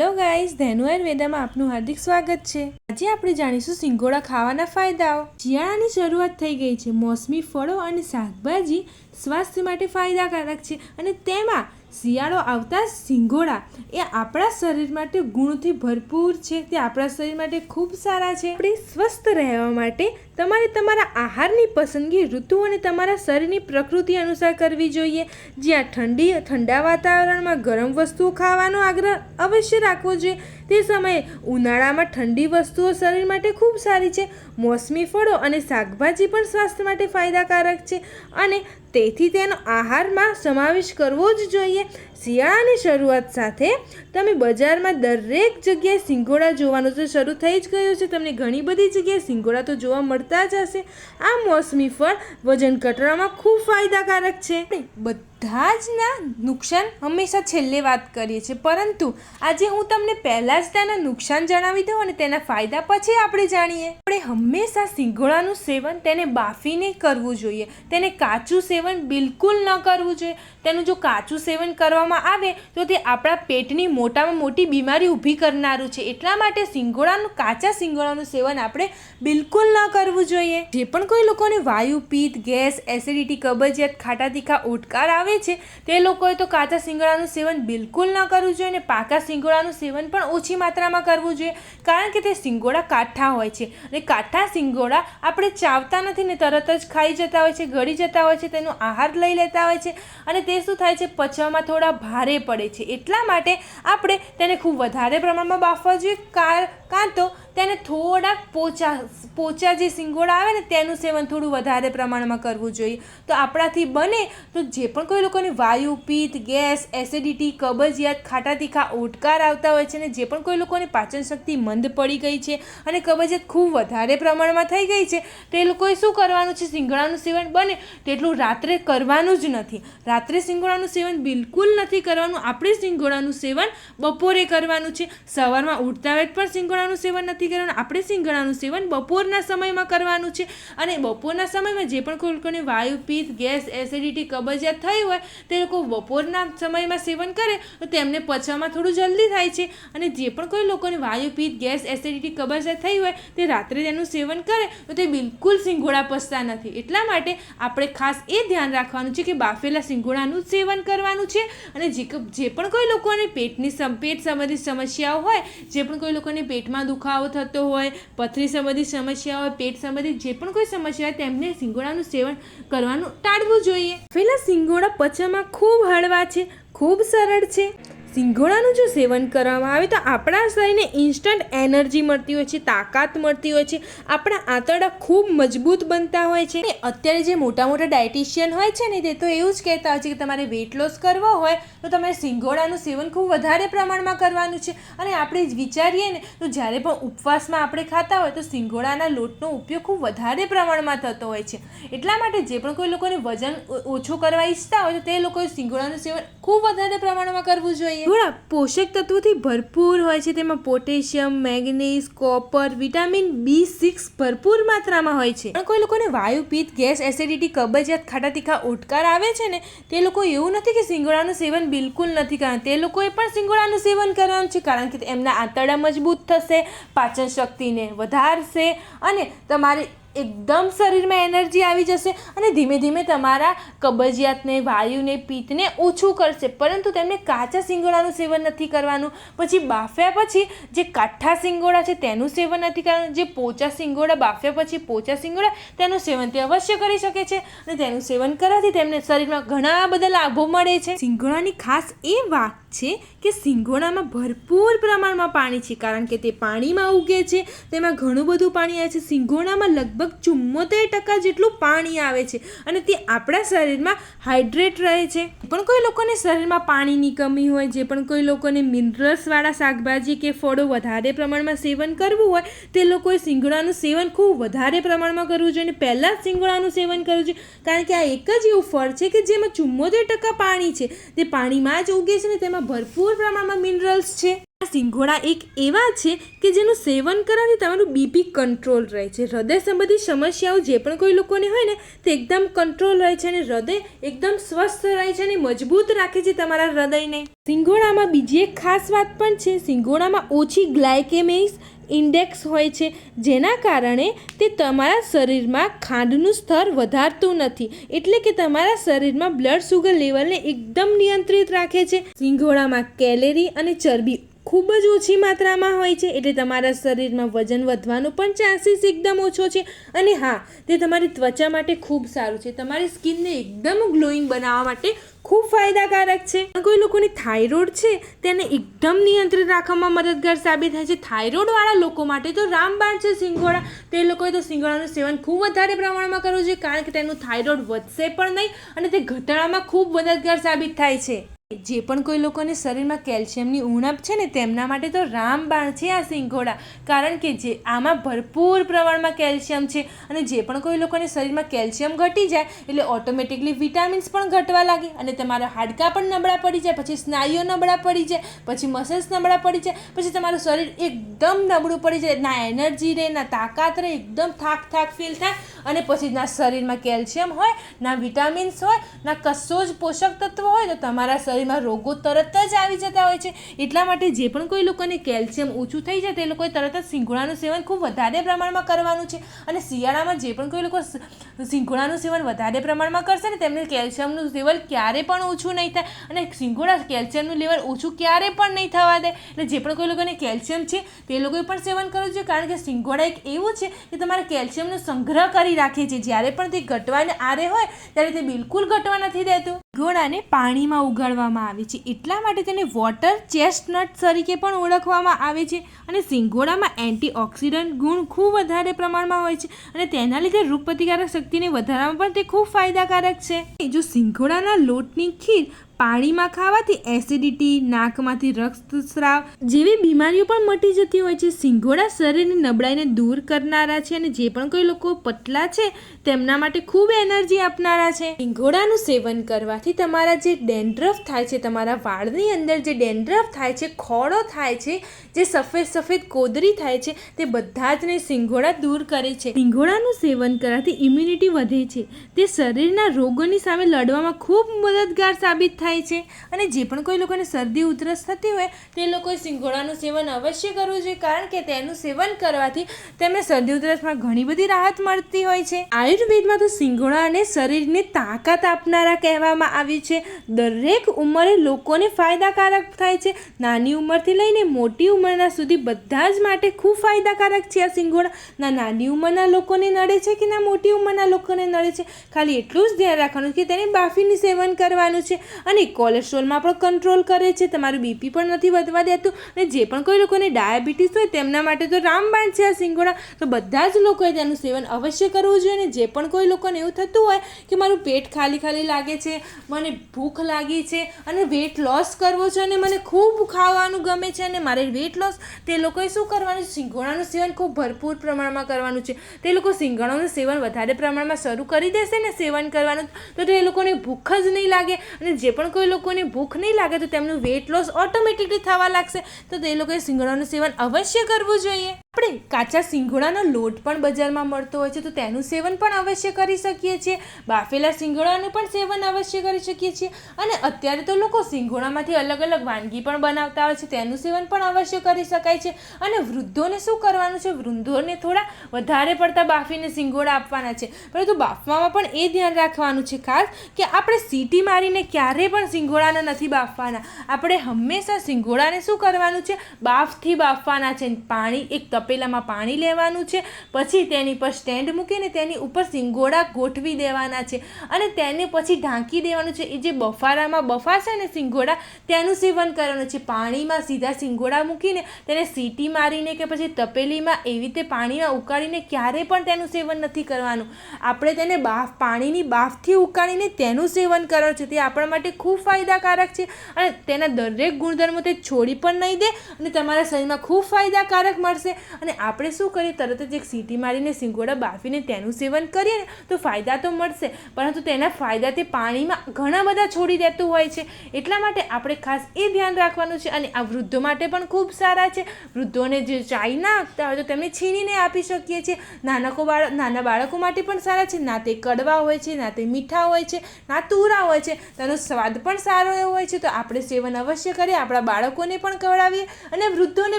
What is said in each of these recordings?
Hello guys Dhenu વેદામાં આપનું હાર્દિક સ્વાગત છે. આજે આપણે જાણીશું સિંગોડા ખાવાના ફાયદાઓ. શિયાળાની શરૂઆત થઈ ગઈ છે. મોસમી ફળો અને શાકભાજી સ્વાસ્થ્ય માટે ફાયદાકારક છે અને તેમાં શિયાળો આવતા સિંગોડા એ આપણા શરીર માટે ગુણથી ભરપૂર છે. તે આપણા શરીર માટે ખૂબ સારા છે. આપણે સ્વસ્થ રહેવા માટે તમારે તમારા આહારની પસંદગી ઋતુ અને તમારા શરીરની પ્રકૃતિ અનુસાર કરવી જોઈએ. જ્યાં ઠંડી, ઠંડા વાતાવરણમાં ગરમ વસ્તુઓ ખાવાનો આગ્રહ અવશ્ય રાખવો જોઈએ. તે સમયે ઉનાળામાં ઠંડી વસ્તુઓ શરીર માટે ખૂબ સારી છે. મોસમી ફળો અને શાકભાજી પણ સ્વાસ્થ્ય માટે ફાયદાકારક છે અને તેથી તેનો આહારમાં સમાવેશ કરવો જ જોઈએ. શિયાળાની શરૂઆત સાથે તમે બજારમાં દરેક જગ્યાએ સિંગોડા જોવાનું તો શરૂ થઈ જ ગયું છે. તમને ઘણી બધી જગ્યાએ સિંગોડા તો જોવા મળતા જ જશે આ મોસમી ફળ વજન ઘટાડવામાં ખૂબ ફાયદાકારક છે. બધા જ ના નુકસાન હંમેશા છેલ્લે વાત કરીએ છીએ. પરંતુ આજે હું તમને પહેલાં જ તેના નુકસાન જણાવી દઉં અને તેના ફાયદા પછી આપણે જાણીએ. આપણે હંમેશા સિંગોડાનું સેવન તેને બાફીને કરવું જોઈએ. તેને કાચું સેવન બિલકુલ ન કરવું જોઈએ. તેનું જો કાચું સેવન કરવામાં આવે તો તે આપણા પેટની મોટામાં મોટી બીમારી ઊભી કરનારું છે. એટલા માટે સિંગોડાનું કાચા સિંગોડાનું સેવન આપણે બિલકુલ ન કરવું જોઈએ. જે પણ કોઈ લોકોને વાયુ, પિત્ત, ગેસ, એસિડિટી, કબજિયાત, ખાટા તીખા ઓટકાર આવે છે, તે લોકોએ તો કાચા સિંગોડાનું સેવન બિલકુલ ન કરવું જોઈએ અને પાકા સિંગોડાનું સેવન પણ ઓછી માત્રામાં કરવું જોઈએ, કારણ કે તે સિંગોડા કાઠા હોય છે. અને કાઠા સિંગોડા આપણે ચાવતા નથી ને તરત જ ખાઈ જતા હોય છે, ગળી જતા હોય છે, તેનો આહાર લઈ લેતા હોય છે અને તે શું થાય છે, પચવામાં થોડા ભારે પડે છે. એટલા માટે આપણે તેને ખૂબ વધારે પ્રમાણમાં બાફવા જોઈએ, કાર કાં તો તેને થોડાક પોચા પોચા જે સિંગોડા આવે ને તેનું સેવન થોડું વધારે પ્રમાણમાં કરવું જોઈએ. તો આપણાથી બને તો જે પણ કોઈ લોકોને વાયુ, પિત્ત, ગેસ, એસિડિટી, કબજિયાત, ખાટા તીખા, ઓટકાર આવતા હોય છે ને જે પણ કોઈ લોકોને પાચન શક્તિ મંદ પડી ગઈ છે અને કબજિયાત ખૂબ વધારે પ્રમાણમાં થઈ ગઈ છે, તે લોકોએ શું કરવાનું છે? સિંગોડાનું સેવન બને તેટલું રાત્રે કરવાનું જ નથી. રાત્રે સિંગોડાનું સેવન બિલકુલ નથી કરવાનું. આપણે સિંગોડાનું સેવન બપોરે કરવાનું છે. સવારમાં ઉઠતા વેત પણ સિંગોડાનું સેવન નથી કરવાનું, આપણે સિંગડાનું સેવન બપોરના સમયમાં કરવાનું છે. અને બપોરના સમયમાં જે પણ કોઈ લોકોને વાયુ, પિત્ત, ગેસ, એસિડિટી, કબજિયાત થઈ હોય, તે લોકો બપોરના સમયમાં સેવન કરે, તો તેમને પચવામાં થોડું જલ્દી થાય છે. અને જે પણ કોઈ લોકોને વાયુ, પિત્ત, ગેસ, એસિડિટી, કબજિયાત થઈ હોય, તે રાત્રે તેનું સેવન કરે, તો તે બિલકુલ સિંગોડા પસતા નથી. એટલા માટે આપણે ખાસ એ ધ્યાન રાખવાનું છે કે બાફેલા સિંગોડાનું સેવન કરવાનું છે. અને જે જે પણ કોઈ લોકોને પેટની પેટ સંબંધિત સમસ્યાઓ હોય, જે પણ કોઈ લોકોને પેટમાં દુખાવો થતો હોય, પથરી સંબંધિત સમસ્યા હોય, પેટ સંબંધિત જે પણ કોઈ સમસ્યા હોય, તેમને સિંગોડાનું સેવન કરવાનું ટાળવું જોઈએ. પહેલાં સિંગોડા પચવામાં ખૂબ હળવા છે, ખૂબ સરળ છે. સિંગોડાનું જો સેવન કરવામાં આવે તો આપણા શરીરને ઇન્સ્ટન્ટ એનર્જી મળતી હોય છે, તાકાત મળતી હોય છે, આપણા આંતરડા ખૂબ મજબૂત બનતા હોય છે. અત્યારે જે મોટા મોટા ડાયટિશિયન હોય છે ને, તે તો એવું જ કહેતા હોય છે કે તમારે વેટ લોસ કરવો હોય, તો તમારે સિંગોડાનું સેવન ખૂબ વધારે પ્રમાણમાં કરવાનું છે. અને આપણે વિચારીએ ને, તો જ્યારે પણ ઉપવાસમાં આપણે ખાતા હોય, તો સિંગોડાના લોટનો ઉપયોગ ખૂબ વધારે પ્રમાણમાં થતો હોય છે. એટલા માટે જે પણ કોઈ લોકોને વજન ઓછું કરવા ઈચ્છતા હોય, તો તે લોકોએ સિંગોડાનું સેવન ખૂબ વધારે પ્રમાણમાં કરવું જોઈએ. ઘોડા પોષક તત્વોથી ભરપૂર હોય છે. તેમાં potassium manganese copper vitamin B six ભરપૂર માત્રામાં હોય છે. પણ કોઈ લોકોને વાયુ પિત્ત ગેસ એસિડિટી કબજિયાત ખાટા તીખા ઉટકાર આવે છે ને તે લોકો એવું નથી કે સિંગોળાનું સેવન બિલકુલ નથી કરવાનું. તે લોકોએ પણ સિંગોળાનું સેવન કરવાનું છે કારણ કે એમના આંતરડા મજબૂત થશે પાચન શક્તિને વધારશે અને તમારી એકદમ શરીરમાં એનર્જી આવી જશે અને ધીમે ધીમે તમારા કબજિયાતને, વાયુને, પિત્તને ઓછું કરશે. પરંતુ તેમને કાચા સિંગોડાનું સેવન નથી કરવાનું. પછી બાફ્યા પછી જે કાઠા સિંગોડા છે તેનું સેવન નથી કરવાનું. જે પોચા સિંગોડા, બાફ્યા પછી પોચા સિંગોડા, તેનું સેવન તે અવશ્ય કરી શકે છે. અને તેનું સેવન કરવાથી તેમને શરીરમાં ઘણા બધા લાભો મળે છે. સિંગોડાની ખાસ એ વાત છે કે સિંગોડામાં ભરપૂર પ્રમાણમાં પાણી છે, કારણ કે તે પાણીમાં ઉગે છે. તેમાં ઘણું બધું પાણી આવે છે. સિંગોડામાં લગભગ ચુમ્મોતેર ટકા જેટલું પાણી આવે છે અને તે આપણા શરીરમાં હાઇડ્રેટ રહે છે. પણ કોઈ લોકોને શરીરમાં પાણીની કમી હોય, જે પણ કોઈ લોકોને મિનરલ્સવાળા શાકભાજી કે ફળો વધારે પ્રમાણમાં સેવન કરવું હોય, તે લોકોએ સિંગોડાનું સેવન ખૂબ વધારે પ્રમાણમાં કરવું જોઈએ અને પહેલાં જ સિંગોડાનું સેવન કરવું જોઈએ. કારણ કે આ એક જ એવું ફળ છે કે જેમાં ચુમ્મોતેર ટકા પાણી છે. તે પાણીમાં જ ઉગે છે ને તેમાં ભરપૂર પ્રમાણમાં મિનરલ્સ છે. આ સિંઘોડા એક એવા છે કે જેનું સેવન કરવાથી તમારું બીપી કંટ્રોલ રહે છે. હૃદય સંબંધી સમસ્યાઓ જે પણ કોઈ લોકોને હોય ને, તે એકદમ કંટ્રોલ રહે છે અને હૃદય એકદમ સ્વસ્થ રહે છે અને મજબૂત રાખે છે તમારા હૃદયને. સિંગોડામાં બીજી એક ખાસ વાત પણ છે. સિંગોડામાં ઓછી ગ્લાયકેમિક્સ ઇન્ડેક્સ હોય છે. જેના કારણે તે તમારા શરીરમાં ખાંડનું સ્તર વધારતું નથી. એટલે કે તમારા શરીરમાં બ્લડ સુગર લેવલને એકદમ નિયંત્રિત રાખે છે. સિંગોડામાં કેલેરી અને ચરબી ખૂબ જ ઓછી માત્રામાં હોય છે એટલે તમારા શરીરમાં વજન વધવાનો પણ ચાન્સીસ એકદમ ઓછો છે. અને હા, તે તમારી ત્વચા માટે ખૂબ સારું છે. તમારી સ્કિનને એકદમ ગ્લોઈંગ બનાવવા માટે ખૂબ ફાયદાકારક છે. કોઈ લોકોને થાઇરોઇડ છે, તેને એકદમ નિયંત્રિત રાખવામાં મદદગાર સાબિત થાય છે. થાઇરોઇડવાળા લોકો માટે તો રામબાણ છે સિંગોડા. તે લોકોએ તો સિંગોડાનું સેવન ખૂબ વધારે પ્રમાણમાં કરવું જોઈએ કારણ કે તેનું થાઇરોઇડ વધશે પણ નહીં અને તે ઘટાડામાં ખૂબ મદદગાર સાબિત થાય છે. જે પણ કોઈ લોકોને શરીરમાં કેલ્શિયમની ઉણપ છે ને, તેમના માટે તો રામબાણ છે આ સિંગોડા. કારણ કે જે આમાં ભરપૂર પ્રમાણમાં કેલ્શિયમ છે અને જે પણ કોઈ લોકોને શરીરમાં કેલ્શિયમ ઘટી જાય, એટલે ઓટોમેટિકલી વિટામિન્સ પણ ઘટવા લાગે અને તમારા હાડકાં પણ નબળા પડી જાય, પછી સ્નાયુઓ નબળા પડી જાય, પછી મસલ્સ નબળા પડી જાય, પછી તમારું શરીર એકદમ નબળું પડી જાય. ના એનર્જી રહે, ના તાકાત રહે, એકદમ થાક થાક ફીલ થાય અને પછી ના શરીરમાં કેલ્શિયમ હોય, ના વિટામિન્સ હોય, ના કશો જ પોષક તત્વ હોય, તો તમારા શરીરમાં રોગો તરત જ આવી જતા હોય છે. એટલા માટે જે પણ કોઈ લોકોને કેલ્શિયમ ઓછું થઈ જાય, તે લોકોએ તરત જ સિંગોડાનું સેવન ખૂબ વધારે પ્રમાણમાં કરવાનું છે. અને શિયાળામાં જે પણ કોઈ લોકો સ- સેવન વધારે પ્રમાણમાં કરશે ને, તેમને કેલ્શિયમનું લેવલ ક્યારે પણ ઓછું નહીં થાય. અને સિંગોડા કેલ્શિયમનું લેવલ ઓછું ક્યારે પણ નહીં થવા દે. એટલે જે પણ કોઈ લોકોને કેલ્શિયમ છે, તે લોકોએ પણ સેવન કરવું જોઈએ. કારણ કે સિંગોડા એક એવું છે કે તમારા કેલ્શિયમનો સંગ્રહ કરી રાખે છે. જ્યારે પણ તે ઘટવાને આરે હોય, ત્યારે તે બિલકુલ ઘટવા નથી દેતું. ઘોડાને પાણીમાં ઉગાડવામાં આવે છે. એટલા માટે તેને વોટર ચેસ્ટનટ તરીકે પણ ઓળખવામાં આવે છે અને સિંગોડામાં એન્ટીઓક્સિડન્ટ ગુણ ખૂબ વધારે પ્રમાણમાં હોય છે અને તેના લીધે રોગ પ્રતિકારક શક્તિને વધારવામાં પણ તે ખૂબ ફાયદાકારક છે. જો સિંગોડાના લોટની ખીર પાણીમાં ખાવાથી એસિડિટી, નાકમાંથી રક્તસ્રાવ જેવી બીમારીઓ પણ મટી જતી હોય છે. સિંગોડા શરીરની નબળાઈને દૂર કરનારા છે અને જે પણ કોઈ લોકો પતલા છે, તેમના માટે ખૂબ એનર્જી આપનારા છે. સિંગોડાનું સેવન કરવાથી તમારા જે ડેન્ડ્રફ થાય છે, તમારા વાળની અંદર જે ડેન્ડ્રફ થાય છે ખોડો થાય છે, જે સફેદ સફેદ કોદરી થાય છે, તે બધા જ ને સિંગોડા દૂર કરે છે. સિંગોડાનું સેવન કરવાથી ઇમ્યુનિટી વધે છે. તે શરીરના રોગોની સામે લડવામાં ખૂબ મદદગાર સાબિત થાય છે અને જે પણ કોઈ લોકોને શરદી, ઉધરસ થતી હોય, તે લોકોએ સિંગોડાનું સેવન અવશ્ય કરવું જોઈએ, કારણ કે તેનું સેવન કરવાથી તેમને શરદી, ઉધરસમાં ઘણી બધી રાહત મળતી હોય છે. આયુર્વેદમાં તો સિંગોડાને શરીરને તાકાત આપનારા કહેવામાં આવ્યું છે. દરેક ઉંમરે લોકોને ફાયદાકારક થાય છે. નાની ઉંમરથી લઈને મોટી ઉંમરના સુધી બધા જ માટે ખૂબ ફાયદાકારક છે આ સિંગોડા. ના નાની ઉંમરના લોકોને નડે છે કે ના મોટી ઉંમરના લોકોને નડે છે? ખાલી એટલું જ ધ્યાન રાખવાનું કે તેને બાફીનું સેવન કરવાનું છે. અને કોલેસ્ટ્રોલમાં પણ કંટ્રોલ કરે છે. તમારું બીપી પણ નથી વધવા દેતું અને જે પણ કોઈ લોકોને ડાયાબિટીસ હોય તેમના માટે તો રામબાણ છે આ સિંગોડા. તો બધા જ લોકોએ તેનું સેવન અવશ્ય કરવું જોઈએ અને જે પણ કોઈ લોકોને એવું થતું હોય કે મારું પેટ ખાલી ખાલી લાગે છે, મને ભૂખ લાગી છે અને વેટ લોસ કરવો છે અને મને ખૂબ ખાવાનું ગમે છે અને મારે વેટ લોસ તે લોકોએ શું કરવાનું? સિંગોડાનું સેવન ખૂબ ભરપૂર પ્રમાણમાં કરવાનું છે. તે લોકો સિંગોડાનું સેવન વધારે પ્રમાણમાં શરૂ કરી દેશે ને સેવન કરવાનું તો તે લોકોને ભૂખ જ નહીં લાગે અને જે પણ કોઈ લોકોને ભૂખ નહીં લાગે તો તેમનું વેટ લોસ ઓટોમેટિકલી થવા લાગશે. તો તે લોકોએ શિંગડાનું સેવન અવશ્ય કરવું જોઈએ. આપણે કાચા સિંગોડાનો લોટ પણ બજારમાં મળતો હોય છે, તો તેનું સેવન પણ અવશ્ય કરી શકીએ છીએ. બાફેલા સિંગોડાનું પણ સેવન અવશ્ય કરી શકીએ છીએ. અને અત્યારે તો લોકો સિંગોડામાંથી અલગ અલગ વાનગી પણ બનાવતા હોય છે, તેનું સેવન પણ અવશ્ય કરી શકાય છે. અને વૃદ્ધોને શું કરવાનું છે? વૃદ્ધોને થોડા વધારે પડતા બાફીને સિંગોડા આપવાના છે. પરંતુ બાફવામાં પણ એ ધ્યાન રાખવાનું છે ખાસ કે આપણે સીટી મારીને ક્યારેય પણ સિંગોડાને નથી બાફવાના. આપણે હંમેશા સિંગોડાને શું કરવાનું છે? બાફથી બાફવાના છે. પાણી એક તપેલામાં પાણી લેવાનું છે, પછી તેની પર સ્ટેન્ડ મૂકીને તેની ઉપર સિંગોડા ગોઠવી દેવાના છે અને તેને પછી ઢાંકી દેવાનું છે. એ જે બફારામાં બફાશે ને સિંગોડા તેનું સેવન કરવાનું છે. પાણીમાં સીધા સિંગોડા મૂકીને તેને સીટી મારીને કે પછી તપેલીમાં એવી રીતે પાણીમાં ઉકાળીને ક્યારે પણ તેનું સેવન નથી કરવાનું. આપણે તેને બાફ, પાણીની બાફથી ઉકાળીને તેનું સેવન કરવાનું છે. તે આપણા માટે ખૂબ ફાયદાકારક છે અને તેના દરેક ગુણધર્મો તે છોડી પણ નહીં દે અને તમારા શરીરમાં ખૂબ ફાયદાકારક મળશે. અને આપણે શું કરીએ? તરત જ એક સીટી મારીને સિંગોડા બાફીને તેનું સેવન કરીએ ને, તો ફાયદા તો મળશે. પરંતુ તેના ફાયદા તે પાણીમાં ઘણા બધા છોડી દેતું હોય છે. એટલા માટે આપણે ખાસ એ ધ્યાન રાખવાનું છે અને આ વૃદ્ધો માટે પણ ખૂબ સારા છે. વૃદ્ધોને જે ચાઈ ના આપતા હોય તો તેમને છીણીને આપી શકીએ છીએ. નાનકો બાળક નાના બાળકો માટે પણ સારા છે. ના તે કડવા હોય છે, ના તે મીઠા હોય છે, ના તુરા હોય છે. તેનો સ્વાદ પણ સારો એવો હોય છે. તો આપણે સેવન અવશ્ય કરીએ, આપણા બાળકોને પણ ખવડાવીએ અને વૃદ્ધોને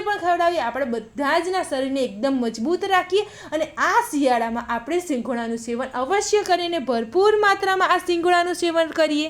પણ ખવડાવીએ. આપણે બધા જના શરીરને એકદમ મજબૂત રાખીએ અને આ શિયાળામાં આપણે શિંગોળાનું સેવન અવશ્ય કરીને ભરપૂર માત્રામાં આ સિંગોડાનું સેવન કરીએ.